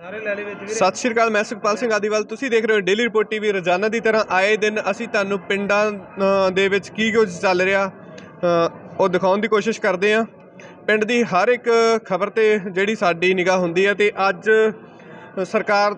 ਸਤਿ ਸ਼੍ਰੀ ਅਕਾਲ, ਮੈਂ ਸੁਖਪਾਲ ਸਿੰਘ ਆਦੀਵਾਲ। ਤੁਸੀਂ ਦੇਖ ਰਹੇ ਹੋ ਡੇਲੀ ਰਿਪੋਰਟ ਟੀਵੀ ਰੋਜ਼ਾਨਾ ਦੀ ਤਰ੍ਹਾਂ। ਆਏ ਦਿਨ ਅਸੀਂ ਤੁਹਾਨੂੰ ਪਿੰਡਾਂ ਦੇ ਵਿੱਚ ਕੀ ਕੁਝ ਚੱਲ ਰਿਹਾ ਉਹ ਦਿਖਾਉਣ ਦੀ ਕੋਸ਼ਿਸ਼ ਕਰਦੇ ਹਾਂ। ਪਿੰਡ ਦੀ ਹਰ ਇੱਕ ਖਬਰ ਤੇ ਜਿਹੜੀ ਸਾਡੀ ਨਿਗਾਹ ਹੁੰਦੀ ਹੈ ਤੇ ਅੱਜ ਸਰਕਾਰ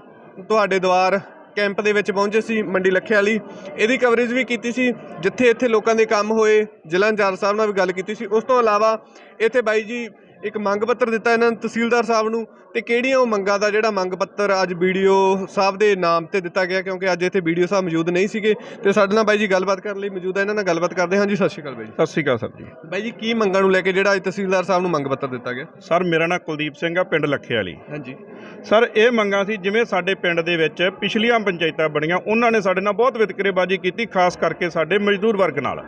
ਤੁਹਾਡੇ ਦੁਆਰ ਕੈਂਪ ਦੇ ਵਿੱਚ ਪਹੁੰਚੇ ਸੀ ਮੰਡੀ ਲੱਖੇ ਵਾਲੀ ਇਹਦੀ ਕਵਰੇਜ ਵੀ ਕੀਤੀ ਸੀ, ਜਿੱਥੇ ਇੱਥੇ ਲੋਕਾਂ ਦੇ ਕੰਮ ਹੋਏ, ਜ਼ਿਲ੍ਹਾ ਇੰਚਾਰਜ ਸਾਹਿਬ ਨਾਲ ਵੀ ਗੱਲ ਕੀਤੀ ਸੀ। ਉਸ ਤੋਂ ਇਲਾਵਾ ਇੱਥੇ ਬਾਈ ਜੀ ਇੱਕ ਮੰਗ ਪੱਤਰ ਦਿੱਤਾ ਇਹਨਾਂ ਨੇ ਤਹਿਸੀਲਦਾਰ ਸਾਹਿਬ ਨੂੰ ਤੇ ਕਿਹੜੀਆਂ ਉਹ ਮੰਗਾਂ ਦਾ ਜਿਹੜਾ ਮੰਗ ਪੱਤਰ ਅੱਜ ਵੀਡੀਓ ਸਾਹਿਬ ਦੇ ਨਾਮ ਤੇ ਦਿੱਤਾ ਗਿਆ ਕਿਉਂਕਿ ਅੱਜ ਇੱਥੇ ਵੀਡੀਓ ਸਾਹਿਬ ਮੌਜੂਦ ਨਹੀਂ ਸੀਗੇ ਤੇ ਸਾਡੇ ਨਾਲ ਬਾਈ ਜੀ ਗੱਲਬਾਤ ਕਰਨ ਲਈ ਮੌਜੂਦ ਹੈ ਇਹਨਾਂ ਨਾਲ ਗੱਲਬਾਤ ਕਰਦੇ ਹਾਂ। ਜੀ ਸਤਿ ਸ਼੍ਰੀ ਅਕਾਲ ਬਾਈ ਜੀ। ਸਤਿ ਸ਼੍ਰੀ ਅਕਾਲ ਸਰ ਜੀ। ਬਾਈ ਜੀ ਕੀ ਮੰਗਾਂ ਨੂੰ ਲੈ ਕੇ ਜਿਹੜਾ ਅੱਜ ਤਹਿਸੀਲਦਾਰ ਸਾਹਿਬ ਨੂੰ ਮੰਗ ਪੱਤਰ ਦਿੱਤਾ ਗਿਆ? ਸਰ ਮੇਰਾ ਨਾਮ ਕੁਲਦੀਪ ਸਿੰਘ ਆ ਪਿੰਡ ਲੱਖੇ ਵਾਲੀ ਹਾਂਜੀ। ਸਰ ਇਹ ਮੰਗਾਂ ਸੀ ਜਿਵੇਂ ਸਾਡੇ ਪਿੰਡ ਦੇ ਵਿੱਚ ਪਿਛਲੀਆਂ ਪੰਚਾਇਤਾਂ ਬਣੀਆਂ ਉਹਨਾਂ ਨੇ ਸਾਡੇ ਨਾਲ ਬਹੁਤ ਵਿਤਕਰੇਬਾਜ਼ੀ ਕੀਤੀ ਖਾਸ ਕਰਕੇ ਸਾਡੇ ਮਜ਼ਦੂਰ ਵਰਗ ਨਾਲ।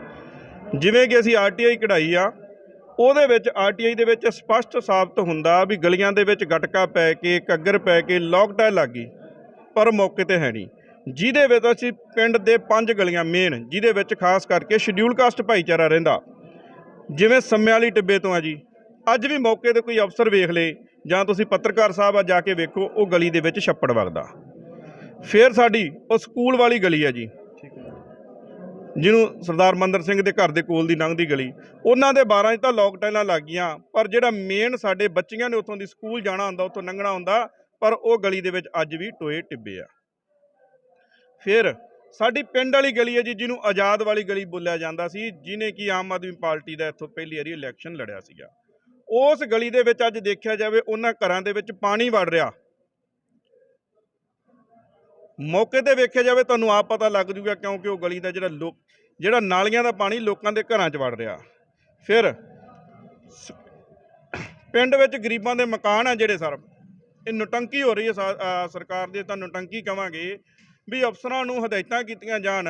ਜਿਵੇਂ ਕਿ ਅਸੀਂ ਆਰਟੀਆਈ ਕਢਾਈ ਆ ਉਹਦੇ ਵਿੱਚ ਆਰਟੀਆਈ ਦੇ ਵਿੱਚ ਸਪਸ਼ਟ ਸਾਬਤ ਹੁੰਦਾ ਵੀ ਗਲੀਆਂ ਦੇ ਵਿੱਚ ਗਟਕਾ ਪੈ ਕੇ ਕੱਗਰ ਪੈ ਕੇ ਲੋਕਡਾਊਨ ਲੱਗ ਗਈ, ਪਰ ਮੌਕੇ ਤੇ ਹੈ ਨਹੀਂ। ਜਿਹਦੇ ਵਿੱਚ ਅਸੀਂ ਪਿੰਡ ਦੇ ਪੰਜ ਗਲੀਆਂ ਮੇਨ ਜਿਹਦੇ ਵਿੱਚ ਖਾਸ ਕਰਕੇ ਸ਼ਡਿਊਲ ਕਾਸਟ ਭਾਈਚਾਰਾ ਰਹਿੰਦਾ। ਜਿਵੇਂ ਸੰਮੇ ਵਾਲੀ ਟਿੱਬੇ ਤੋਂ ਆ ਜੀ। ਅੱਜ ਵੀ ਮੌਕੇ ਤੇ ਕੋਈ ਅਫਸਰ ਵੇਖ ਲੇ, ਜਾਂ ਤੁਸੀਂ ਪੱਤਰਕਾਰ ਸਾਹਿਬ ਆ ਜਾ ਕੇ ਵੇਖੋ, ਉਹ ਗਲੀ ਦੇ ਵਿੱਚ ਛੱਪੜ ਵਗਦਾ। ਫਿਰ ਸਾਡੀ, ਉਹ ਸਕੂਲ ਵਾਲੀ ਗਲੀ ਆ ਜੀ। ਜਿਹਨੂੰ ਸਰਦਾਰ ਮੰਦਰ ਸਿੰਘ ਦੇ ਘਰ ਦੇ ਕੋਲ ਦੀ ਲੰਘਦੀ ਗਲੀ, ਉਹਨਾਂ ਦੇ 12 'ਚ ਤਾਂ ਲੋਕਡਾਊਨਾਂ ਲੱਗ ਗਈਆਂ ਪਰ ਜਿਹੜਾ ਮੇਨ ਸਾਡੇ ਬੱਚੀਆਂ ਨੇ ਉੱਥੋਂ ਦੀ ਸਕੂਲ ਜਾਣਾ ਹੁੰਦਾ, ਉੱਥੋਂ ਲੰਘਣਾ ਹੁੰਦਾ, ਪਰ ਉਹ ਗਲੀ ਦੇ ਵਿੱਚ ਅੱਜ ਵੀ ਟੋਏ ਟਿੱਬੇ ਆ। ਫਿਰ ਸਾਡੀ ਪਿੰਡ ਵਾਲੀ ਗਲੀ ਹੈ ਜੀ, ਜਿਹਨੂੰ ਆਜ਼ਾਦ ਵਾਲੀ ਗਲੀ ਬੋਲਿਆ ਜਾਂਦਾ ਸੀ, ਜਿਹਨੇ ਕਿ ਆਮ ਆਦਮੀ ਪਾਰਟੀ ਦਾ ਇੱਥੋਂ ਪਹਿਲੀ ਵਾਰੀ ਇਲੈਕਸ਼ਨ ਲੜਿਆ ਸੀਗਾ। ਉਸ ਗਲੀ ਦੇ ਵਿੱਚ ਅੱਜ ਦੇਖਿਆ ਜਾਵੇ, ਉਹਨਾਂ ਘਰਾਂ ਦੇ ਵਿੱਚ ਪਾਣੀ ਵੜ ਰਿਹਾ। ਮੌਕੇ ਤੇ ਵੇਖਿਆ ਜਾਵੇ ਤੁਹਾਨੂੰ ਆਪ ਪਤਾ ਲੱਗ ਜੂਗਾ ਕਿਉਂਕਿ ਉਹ ਗਲੀ ਦਾ ਜਿਹੜਾ ਲੋਕ ਜਿਹੜਾ ਨਾਲੀਆਂ ਦਾ ਪਾਣੀ ਲੋਕਾਂ ਦੇ ਘਰਾਂ 'ਚ ਵੜ ਰਿਹਾ। ਫਿਰ ਸ- ਪਿੰਡ ਵਿੱਚ ਗਰੀਬਾਂ ਦੇ ਮਕਾਨ ਆ ਜਿਹੜੇ ਸਰ, ਇਹ ਨੁਟੰਕੀ ਹੋ ਰਹੀ ਹੈ ਸਾ- ਸਰਕਾਰ ਦੇ, ਤਾਂ ਨੁਟੰਕੀ ਕਵਾਂਗੇ ਵੀ ਅਫਸਰਾਂ ਨੂੰ ਹਦਾਇਤਾਂ ਕੀਤੀਆਂ ਜਾਣ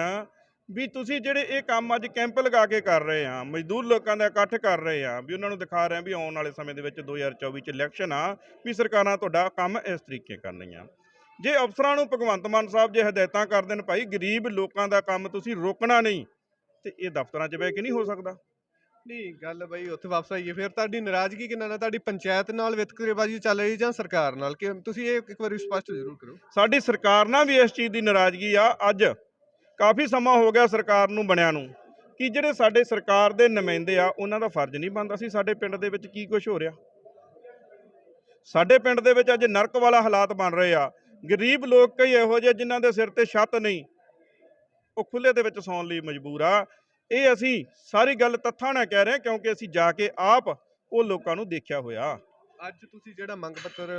ਵੀ ਤੁਸੀਂ ਜਿਹੜੇ ਇਹ ਕੰਮ ਅੱਜ ਕੈਂਪ ਲਗਾ ਕੇ ਕਰ ਰਹੇ ਆ, ਮਜ਼ਦੂਰ ਲੋਕਾਂ ਦਾ ਇਕੱਠ ਕਰ ਰਹੇ ਆ, ਵੀ ਉਹਨਾਂ ਨੂੰ ਦਿਖਾ ਰਹੇ ਆ ਵੀ ਆਉਣ ਵਾਲੇ ਸਮੇਂ ਦੇ ਵਿੱਚ 2024 ਚ ਇਲੈਕਸ਼ਨ ਆ, ਵੀ ਸਰਕਾਰਾਂ ਤੁਹਾਡਾ ਕੰਮ ਇਸ ਤਰੀਕੇ ਕਰਨੀਆਂ। ਜੇ ਅਫਸਰਾਂ ਨੂੰ ਭਗਵੰਤ ਮਾਨ ਸਾਹਿਬ ਜੇ ਹਦਾਇਤਾਂ ਕਰ ਦੇਣ ਭਾਈ ਗਰੀਬ ਲੋਕਾਂ ਦਾ ਕੰਮ ਤੁਸੀਂ ਰੋਕਣਾ ਨਹੀਂ ਤੇ ਇਹ ਦਫ਼ਤਰਾਂ 'ਚ ਬਹਿ ਕੇ ਨਹੀਂ ਹੋ ਸਕਦਾ। ਨਹੀਂ ਗੱਲ ਬਾਈ ਉੱਥੇ ਵਾਪਸ ਆਈਏ ਫਿਰ ਤੁਹਾਡੀ ਨਾਰਾਜ਼ਗੀ ਕਿੰਨਾ ਨਾਲ ਤੁਹਾਡੀ ਪੰਚਾਇਤ ਨਾਲ ਵਿਤਕਰੇਬਾਜ਼ੀ ਚੱਲ ਰਹੀ ਜਾਂ ਸਰਕਾਰ ਨਾਲ? ਕਿ ਤੁਸੀਂ ਇਹ ਇੱਕ ਵਾਰੀ ਸਪਸ਼ਟ ਜ਼ਰੂਰ ਕਰੋ। ਸਾਡੀ ਸਰਕਾਰ ਨਾਲ ਵੀ ਇਸ ਚੀਜ਼ ਦੀ ਨਾਰਾਜ਼ਗੀ ਆ ਅੱਜ ਕਾਫੀ ਸਮਾਂ ਹੋ ਗਿਆ ਸਰਕਾਰ ਨੂੰ ਬਣਿਆ ਨੂੰ ਕਿ ਜਿਹੜੇ ਸਾਡੇ ਸਰਕਾਰ ਦੇ ਨੁਮਾਇੰਦੇ ਆ ਉਹਨਾਂ ਦਾ ਫਰਜ਼ ਨਹੀਂ ਬਣਦਾ ਸੀ ਸਾਡੇ ਪਿੰਡ ਦੇ ਵਿੱਚ ਕੀ ਕੁਝ ਹੋ ਰਿਹਾ। ਸਾਡੇ ਪਿੰਡ ਦੇ ਵਿੱਚ ਅੱਜ ਨਰਕ ਵਾਲਾ ਹਾਲਾਤ ਬਣ ਰਹੇ ਆ ਗਰੀਬ ਲੋਕ ਕਈ ਇਹੋ ਜਿਹੇ ਜਿਨ੍ਹਾਂ ਦੇ ਸਿਰ ਤੇ ਛੱਤ ਨਹੀਂ ਉਹ ਖੁੱਲੇ ਦੇ ਵਿੱਚ ਸੌਣ ਲਈ ਮਜਬੂਰ ਆ। ਇਹ ਅਸੀਂ ਸਾਰੀ ਗੱਲ ਤੱਥਾਂ ਨਾਲ ਕਹਿ ਰਹੇ ਕਿਉਂਕਿ ਅਸੀਂ ਜਾ ਕੇ ਆਪ ਉਹ ਲੋਕਾਂ ਨੂੰ ਦੇਖਿਆ ਹੋਇਆ। ਅੱਜ ਤੁਸੀਂ ਜਿਹੜਾ ਮੰਗ ਪੱਤਰ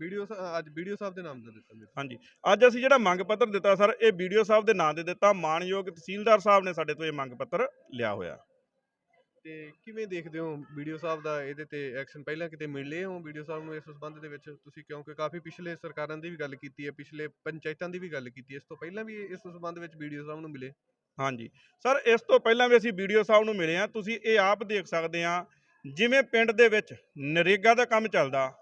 ਵੀਡੀਓ ਅੱਜ ਵੀਡੀਓ ਸਾਹਿਬ ਦੇ ਨਾਮ ਦਾ ਦਿੱਤਾ ਹਾਂਜੀ ਅੱਜ ਅਸੀਂ ਜਿਹੜਾ ਮੰਗ ਪੱਤਰ ਦਿੱਤਾ ਸਰ ਇਹ ਵੀਡੀਓ ਸਾਹਿਬ ਦੇ ਨਾਂ ਤੇ ਦਿੱਤਾ। ਮਾਨਯੋਗ ਤਹਿਸੀਲਦਾਰ ਸਾਹਿਬ ਨੇ ਸਾਡੇ ਤੋਂ ਇਹ ਮੰਗ ਪੱਤਰ ਲਿਆ ਹੋਇਆ। ਤੇ ਕਿਵੇਂ ਦੇਖਦੇ ਹੋ ਵੀਡੀਓ ਸਾਹਿਬ ਦਾ ਇਹਦੇ ਤੇ ਐਕਸ਼ਨ ਪਹਿਲਾਂ ਕਿਤੇ ਮਿਲੇ ਹੋ ਵੀਡੀਓ ਸਾਹਿਬ ਨੂੰ ਇਸ ਸੰਬੰਧ ਦੇ ਵਿੱਚ ਤੁਸੀਂ? ਕਿਉਂਕਿ ਕਾਫੀ ਪਿਛਲੇ ਸਰਕਾਰਾਂ ਦੀ ਵੀ ਗੱਲ ਕੀਤੀ ਹੈ, ਪਿਛਲੇ ਪੰਚਾਇਤਾਂ ਦੀ ਵੀ ਗੱਲ ਕੀਤੀ ਹੈ। ਇਸ ਤੋਂ ਪਹਿਲਾਂ ਵੀ ਇਸ ਸੰਬੰਧ ਵਿੱਚ ਵੀਡੀਓ ਸਾਹਿਬ ਨੂੰ ਮਿਲੇ? ਹਾਂਜੀ। ਸਰ, ਇਸ ਤੋਂ ਪਹਿਲਾਂ ਵੀ ਅਸੀਂ ਵੀਡੀਓ ਸਾਹਿਬ ਨੂੰ ਮਿਲੇ ਆ ਤੁਸੀਂ ਇਹ ਆਪ ਦੇਖ ਸਕਦੇ ਆ ਜਿਵੇਂ ਪਿੰਡ ਦੇ ਵਿੱਚ ਨਰੇਗਾ ਦਾ ਕੰਮ ਚੱਲਦਾ,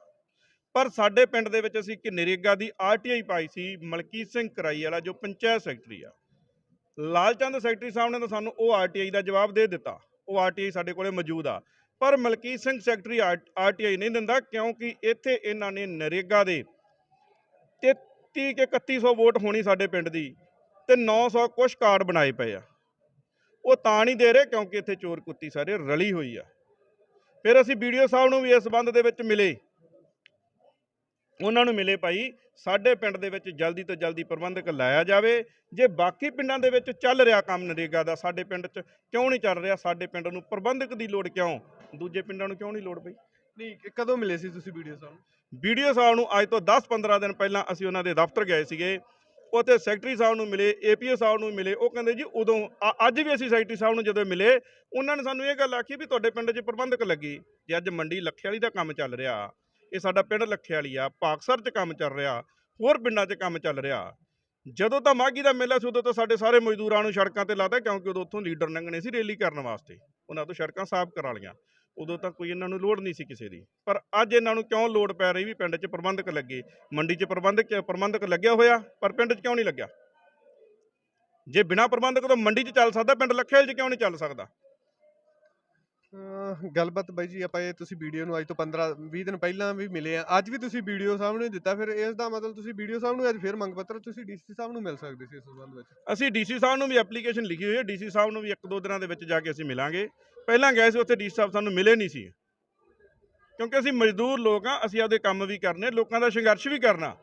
ਪਰ ਸਾਡੇ ਪਿੰਡ ਦੇ ਵਿੱਚ ਅਸੀਂ ਇੱਕ ਨਰੇਗਾ ਦੀ ਆਰਟੀਆਈ ਪਾਈ ਸੀ, ਮਲਕੀਤ ਸਿੰਘ ਕਰਾਈ ਵਾਲਾ, ਜੋ ਪੰਚਾਇਤ ਸੈਕਟਰੀ ਆ। ਲਾਲਚੰਦ ਸੈਕਟਰੀ ਸਾਹਿਬ ਨੇ ਤਾਂ ਸਾਨੂੰ ਉਹ ਆਰਟੀਆਈ ਦਾ ਜਵਾਬ ਦੇ ਦਿੱਤਾ। ਉਹ ਆਰਟੀਆਈ ਸਾਡੇ ਕੋਲੇ ਮੌਜੂਦ ਆ। ਪਰ ਮਲਕੀਤ ਸਿੰਘ ਸੈਕਟਰੀ ਆਰਟੀਆਈ ਨਹੀਂ ਦਿੰਦਾ ਕਿਉਂਕਿ ਇੱਥੇ ਇਹਨਾਂ ਨੇ ਨਰੇਗਾ ਦੇ 33 ਕਿ 3100 ਵੋਟ ਹੋਣੀ ਸਾਡੇ ਪਿੰਡ ਦੀ ਤੇ 900 ਕੁਛ ਕਾਰਡ ਬਣਾਏ ਪਏ ਆ। ਉਹ ਤਾਂ ਨਹੀਂ ਦੇ ਰਹੇ ਕਿਉਂਕਿ ਇੱਥੇ ਚੋਰ ਕੁੱਤੀ ਸਾਰੇ ਰਲੀ ਹੋਈ ਆ। ਫਿਰ ਅਸੀਂ ਵੀਡੀਓ ਸਾਹਿਬ ਨੂੰ ਵੀ ਇਸ ਸੰਬੰਧ ਦੇ ਵਿੱਚ ਮਿਲੇ। ਉਹਨਾਂ ਨੂੰ ਮਿਲੇ ਭਾਈ ਸਾਡੇ ਪਿੰਡ ਦੇ ਵਿੱਚ ਜਲਦੀ ਤੋਂ ਜਲਦੀ ਪ੍ਰਬੰਧਕ ਲਾਇਆ ਜਾਵੇ। ਜੇ ਬਾਕੀ ਪਿੰਡਾਂ ਦੇ ਵਿੱਚ ਚੱਲ ਰਿਹਾ ਕੰਮ ਨਰੇਗਾ ਦਾ ਸਾਡੇ ਪਿੰਡ 'ਚ ਕਿਉਂ ਨਹੀਂ ਚੱਲ ਰਿਹਾ ਸਾਡੇ ਪਿੰਡ ਨੂੰ? ਪ੍ਰਬੰਧਕ ਦੀ ਲੋੜ ਕਿਉਂ? ਦੂਜੇ ਪਿੰਡਾਂ ਨੂੰ ਕਿਉਂ ਨਹੀਂ ਲੋੜ ਪਈ ਨਹੀਂ ਕਦੋਂ ਮਿਲੇ ਸੀ ਤੁਸੀਂ ਵੀਡੀਓ ਸਾਹਿਬ ਨੂੰ? ਵੀਡੀਓ ਸਾਹਿਬ ਨੂੰ ਅੱਜ ਤੋਂ 10-15 ਦਿਨ ਪਹਿਲਾਂ ਅਸੀਂ ਉਹਨਾਂ ਦੇ ਦਫ਼ਤਰ ਗਏ ਸੀਗੇ। ਉੱਥੇ ਸੈਕਟਰੀ ਸਾਹਿਬ ਨੂੰ ਮਿਲੇ ਏਪੀਓ ਸਾਹਿਬ ਨੂੰ ਮਿਲੇ ਉਹ ਕਹਿੰਦੇ ਜੀ ਉਦੋਂ ਅੱਜ ਵੀ ਅਸੀਂ ਸੈਕਟਰੀ ਸਾਹਿਬ ਨੂੰ ਜਦੋਂ ਮਿਲੇ ਉਹਨਾਂ ਨੇ ਸਾਨੂੰ ਇਹ ਗੱਲ ਆਖੀ ਵੀ ਤੁਹਾਡੇ ਪਿੰਡ 'ਚ ਪ੍ਰਬੰਧਕ ਲੱਗੀ ਜੇ ਅੱਜ ਮੰਡੀ ਲੱਖੇ ਵਾਲੀ ਦਾ ਕੰਮ ਚੱਲ ਰਿਹਾ। ਇਹ ਸਾਡਾ ਪਿੰਡ ਲੱਖੇ ਵਾਲੀ ਆ ਪਾਕਸਰ 'ਚ ਕੰਮ ਚੱਲ ਰਿਹਾ, ਹੋਰ ਪਿੰਡਾਂ 'ਚ ਕੰਮ ਚੱਲ ਰਿਹਾ। ਜਦੋਂ ਤਾਂ ਮਾਗੀ ਦਾ ਮੇਲਾ ਸੀ, ਉਦੋਂ ਤਾਂ ਸਾਡੇ ਸਾਰੇ ਮਜ਼ਦੂਰਾਂ ਨੂੰ ਸੜਕਾਂ ਤੇ ਲਾਤਾ, ਕਿਉਂਕਿ ਉਦੋਂ ਉੱਥੋਂ ਲੀਡਰ ਲੰਘਣੇ ਸੀ ਰੈਲੀ ਕਰਨ ਵਾਸਤੇ। ਉਹਨਾਂ ਤੋਂ ਸੜਕਾਂ ਸਾਫ਼ ਕਰਾ ਲਈਆਂ। ਉਦੋਂ ਤਾਂ ਕੋਈ ਇਹਨਾਂ ਨੂੰ ਲੋੜ ਨਹੀਂ ਸੀ ਕਿਸੇ ਦੀ। ਪਰ ਅੱਜ ਇਹਨਾਂ ਨੂੰ ਕਿਉਂ ਲੋੜ ਪੈ ਰਹੀ ਵੀ ਪਿੰਡ 'ਚ ਪ੍ਰਬੰਧਕ ਲੱਗੇ? ਮੰਡੀ 'ਚ ਪ੍ਰਬੰਧਕ ਪ੍ਰਬੰਧਕ ਲੱਗਿਆ ਹੋਇਆ, ਪਰ ਪਿੰਡ 'ਚ ਕਿਉਂ ਨਹੀਂ ਲੱਗਿਆ? ਜੇ ਬਿਨਾ ਪ੍ਰਬੰਧਕ ਤੋਂ ਮੰਡੀ 'ਚ ਚੱਲ ਸਕਦਾ, ਪਿੰਡ ਲੱਖੇਲ 'ਚ ਕਿਉਂ ਨਹੀਂ ਚੱਲ ਸਕਦਾ? ਅਹ, ਗੱਲਬਾਤ ਬਾਈ ਜੀ, ਆਪਾਂ ਇਹ ਤੁਸੀਂ ਵੀਡੀਓ ਨੂੰ ਅੱਜ ਤੋਂ 15 20 ਦਿਨ ਪਹਿਲਾਂ ਵੀ ਮਿਲੇ ਆ। ਅੱਜ ਵੀ ਤੁਸੀਂ ਵੀਡੀਓ ਨੂੰ ਦਿੱਤਾ, ਫਿਰ ਇਸ ਦਾ ਮਤਲਬ ਤੁਸੀਂ ਵੀਡੀਓ ਨੂੰ ਅੱਜ ਫਿਰ ਮੰਗ ਪੱਤਰ ਤੁਸੀਂ ਡੀਸੀ ਸਾਹਿਬ ਨੂੰ ਮਿਲ ਸਕਦੇ ਸੀ ਇਸ ਸੰਬੰਧ ਵਿੱਚ। ਅਸੀਂ ਡੀਸੀ ਸਾਹਿਬ ਨੂੰ ਵੀ ਐਪਲੀਕੇਸ਼ਨ ਲਿਖੀ ਹੋਈ ਹੈ। ਡੀਸੀ ਸਾਹਿਬ ਨੂੰ ਵੀ ਇੱਕ ਦੋ ਦਿਨਾਂ ਦੇ ਵਿੱਚ ਜਾ ਕੇ ਅਸੀਂ ਮਿਲਾਂਗੇ। ਪਹਿਲਾਂ ਗਏ ਸੀ, ਉੱਥੇ ਡੀਸੀ ਸਾਹਿਬ ਸਾਨੂੰ ਮਿਲੇ ਨਹੀਂ ਸੀ। ਕਿਉਂਕਿ ਅਸੀਂ ਮਜ਼ਦੂਰ ਲੋਕ ਆ, ਅਸੀਂ ਆਪਦੇ ਕੰਮ ਵੀ ਕਰਨੇ, ਲੋਕਾਂ ਦਾ ਸੰਘਰਸ਼ ਵੀ ਕਰਨਾ।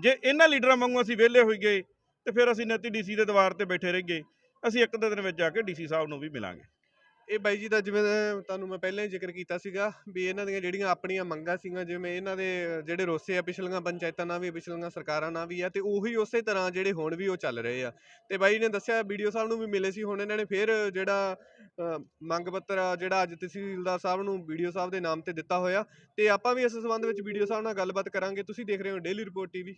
ਜੇ ਇਹਨਾਂ ਲੀਡਰਾਂ ਵਾਂਗੂ ਅਸੀਂ ਵਿਹਲੇ ਹੋਈ ਗਏ, ਤੇ ਫਿਰ ਅਸੀਂ ਨਤੀ ਡੀਸੀ ਦੇ ਦਵਾਰ ਤੇ ਬੈਠੇ ਰਹਿ ਗਏ ਅਸੀਂ ਇੱਕ ਦੋ ਦਿਨ ਵਿੱਚ ਜਾ ਕੇ ਡੀਸੀ ਸਾਹਿਬ ਨੂੰ ਵੀ ਮਿਲਾਂਗੇ। ਇਹ ਬਾਈ ਜੀ ਦਾ ਜਿਵੇਂ ਤੁਹਾਨੂੰ ਮੈਂ ਪਹਿਲਾਂ ਹੀ ਜ਼ਿਕਰ ਕੀਤਾ ਸੀਗਾ ਵੀ ਇਹਨਾਂ ਦੀਆਂ ਜਿਹੜੀਆਂ ਆਪਣੀਆਂ ਮੰਗਾਂ ਸੀਗੀਆਂ, ਜਿਵੇਂ ਇਹਨਾਂ ਦੇ ਜਿਹੜੇ ਰੋਸੇ ਆ ਪਿਛਲੀਆਂ ਪੰਚਾਇਤਾਂ ਨਾਲ ਵੀ, ਪਿਛਲੀਆਂ ਸਰਕਾਰਾਂ ਨਾਲ ਵੀ ਆ ਤੇ ਉਹੀ ਉਸੇ ਤਰ੍ਹਾਂ ਜਿਹੜੇ ਹੁਣ ਵੀ ਉਹ ਚੱਲ ਰਹੇ ਆ। ਤੇ ਬਾਈ ਨੇ ਦੱਸਿਆ ਵੀਡੀਓ ਸਾਹਿਬ ਨੂੰ ਵੀ ਮਿਲੇ ਸੀ, ਹੁਣ ਇਹਨਾਂ ਨੇ ਫਿਰ ਜਿਹੜਾ ਮੰਗ ਪੱਤਰ ਆ ਜਿਹੜਾ ਅੱਜ ਤਹਿਸੀਲਦਾਰ ਸਾਹਿਬ ਨੂੰ ਵੀਡੀਓ ਸਾਹਿਬ ਦੇ ਨਾਮ ਤੇ ਦਿੱਤਾ ਹੋਇਆ। ਤੇ ਆਪਾਂ ਵੀ ਇਸ ਸੰਬੰਧ ਵਿੱਚ ਵੀਡੀਓ ਸਾਹਿਬ ਨਾਲ ਗੱਲਬਾਤ ਕਰਾਂਗੇ। ਤੁਸੀਂ ਦੇਖ ਰਹੇ ਹੋ ਡੇਲੀ ਰਿਪੋਰਟ ਟੀਵੀ।